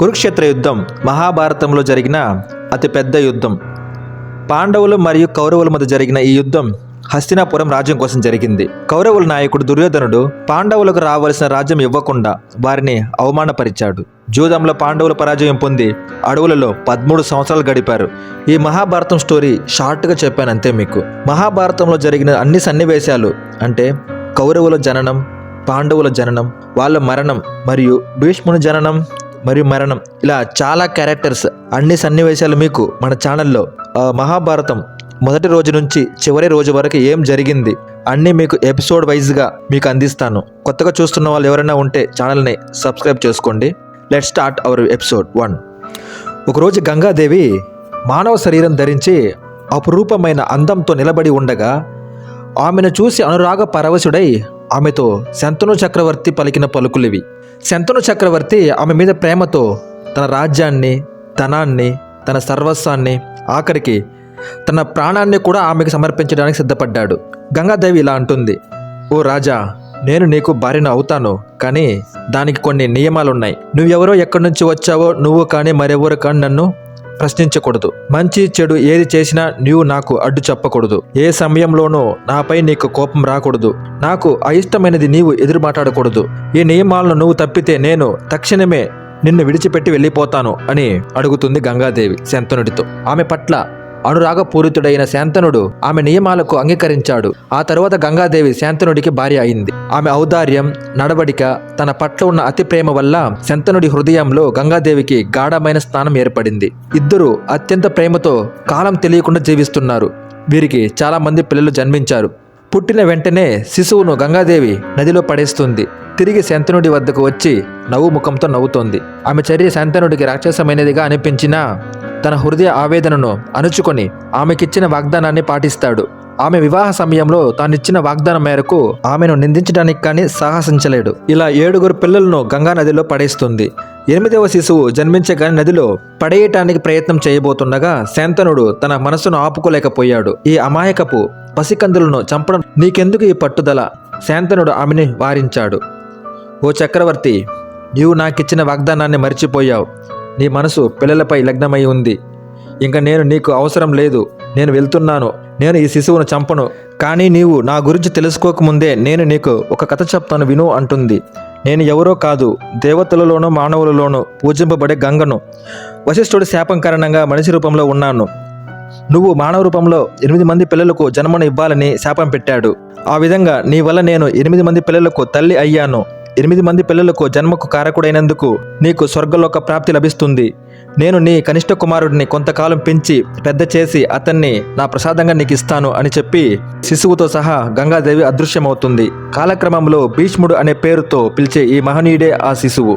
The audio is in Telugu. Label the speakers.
Speaker 1: కురుక్షేత్ర యుద్ధం మహాభారతంలో జరిగిన అతిపెద్ద యుద్ధం. పాండవులు మరియు కౌరవుల మధ్య జరిగిన ఈ యుద్ధం హస్తినాపురం రాజ్యం కోసం జరిగింది. కౌరవుల నాయకుడు దుర్యోధనుడు పాండవులకు రావలసిన రాజ్యం ఇవ్వకుండా వారిని అవమానపరిచాడు. జూదంలో పాండవుల పరాజయం పొంది అడవులలో పదమూడు సంవత్సరాలు గడిపారు. ఈ మహాభారతం స్టోరీ షార్ట్గా చెప్పాను అంతే మీకు. మహాభారతంలో జరిగిన అన్ని సన్నివేశాలు అంటే కౌరవుల జననం పాండవుల జననం వాళ్ళ మరణం మరియు భీష్ముని జననం మరియు మరణం. ఇలా చాలా క్యారెక్టర్స్ అన్ని సన్నివేశాలు మీకు మన ఛానల్లో మహాభారతం మొదటి రోజు నుంచి చివరి రోజు వరకు ఏం జరిగింది అన్నీ మీకు ఎపిసోడ్ వైజ్గా మీకు అందిస్తాను. కొత్తగా చూస్తున్న వాళ్ళు ఎవరైనా ఉంటే ఛానల్ని సబ్స్క్రైబ్ చేసుకోండి. Let start our episode one ఒకరోజు గంగాదేవి మానవ శరీరం ధరించి అపురూపమైన అందంతో నిలబడి ఉండగా ఆమెను చూసి అనురాగ పరవశుడై ఆమెతో శంతను చక్రవర్తి పలికిన పలుకులివి. శంతను చక్రవర్తి ఆమె మీద ప్రేమతో తన రాజ్యాన్ని ధనాన్ని తన సర్వస్వాన్ని ఆఖరికి తన ప్రాణాన్ని కూడా ఆమెకు సమర్పించడానికి సిద్ధపడ్డాడు. గంగాదేవి ఇలా అంటుంది ఓ రాజా నేను నీకు భార్యను అవుతాను కానీ దానికి కొన్ని నియమాలున్నాయి. నువ్వెవరో ఎక్కడి నుంచి వచ్చావో నువ్వు కానీ మరెవరు కానీ నన్ను ప్రశ్నించకూడదు. మంచి చెడు ఏది చేసినా నీవు నాకు అడ్డు చెప్పకూడదు. ఏ సమయంలోనూ నాపై నీకు కోపం రాకూడదు. నాకు అయిష్టమైనది నీవు ఎదురు మాట్లాడకూడదు. ఈ నియమాలను నువ్వు తప్పితే నేను తక్షణమే నిన్ను విడిచిపెట్టి వెళ్ళిపోతాను అని అడుగుతుంది గంగాదేవి శంతనుడితో. ఆమె పట్ల అనురాగపూరితుడైన శాంతనుడు ఆమె నియమాలకు అంగీకరించాడు. ఆ తరువాత గంగాదేవి శాంతనుడికి భార్య అయింది. ఆమె ఔదార్యం నడవడిక తన పట్ల ఉన్న అతి ప్రేమ వల్ల శంతనుడి హృదయంలో గంగాదేవికి గాఢమైన స్థానం ఏర్పడింది. ఇద్దరు అత్యంత ప్రేమతో కాలం తెలియకుండా జీవిస్తున్నారు. వీరికి చాలా మంది పిల్లలు జన్మించారు. పుట్టిన వెంటనే శిశువును గంగాదేవి నదిలో పడేస్తుంది. తిరిగి శంతనుడి వద్దకు వచ్చి నవ్వు ముఖంతో నవ్వుతోంది. ఆమె చర్య శంతనుడికి రాక్షసమైనదిగా అనిపించినా తన హృదయ ఆవేదనను అణుచుకొని ఆమెకిచ్చిన వాగ్దానాన్ని పాటిస్తాడు. ఆమె వివాహ సమయంలో తానిచ్చిన వాగ్దానం మేరకు ఆమెను నిందించడానికి కానీ సాహసించలేడు. ఇలా ఏడుగురు పిల్లలను గంగా నదిలో పడేస్తుంది. ఎనిమిదవ శిశువు జన్మించగానే నదిలో పడేయటానికి ప్రయత్నం చేయబోతుండగా శాంతనుడు తన మనసును ఆపుకోలేకపోయాడు. ఈ అమాయకపు పసికందులను చంపడం నీకెందుకు ఈ పట్టుదల? శాంతనుడు ఆమెని వారించాడు. ఓ చక్రవర్తి నీవు నాకిచ్చిన వాగ్దానాన్ని మర్చిపోయావు. నీ మనసు పిల్లలపై లగ్నమై ఉంది. ఇంకా నేను నీకు అవసరం లేదు. నేను వెళ్తున్నాను. నేను ఈ శిశువును చంపను. కానీ నీవు నా గురించి తెలుసుకోకముందే నేను నీకు ఒక కథ చెప్తాను విను అంటుంది. నేను ఎవరో కాదు దేవతలలోనూ మానవులలోనూ పూజింపబడే గంగను. వశిష్ఠుడి శాపం కారణంగా మనిషి రూపంలో ఉన్నాను. నువ్వు మానవ రూపంలో ఎనిమిది మంది పిల్లలకు జన్మను ఇవ్వాలని శాపం పెట్టాడు. ఆ విధంగా నీ వల్ల నేను ఎనిమిది మంది పిల్లలకు తల్లి అయ్యాను. ఎనిమిది మంది పిల్లలకు జన్మకు కారకుడైనందుకు నీకు స్వర్గలోక ప్రాప్తి లభిస్తుంది. నేను నీ కనిష్ట కుమారుడిని కొంతకాలం పెంచి పెద్ద చేసి అతన్ని నా ప్రసాదంగా నీకు ఇస్తాను అని చెప్పి శిశువుతో సహా గంగాదేవి అదృశ్యమవుతుంది. కాలక్రమంలో భీష్ముడు అనే పేరుతో పిలిచే ఈ మహనీయుడే ఆ శిశువు.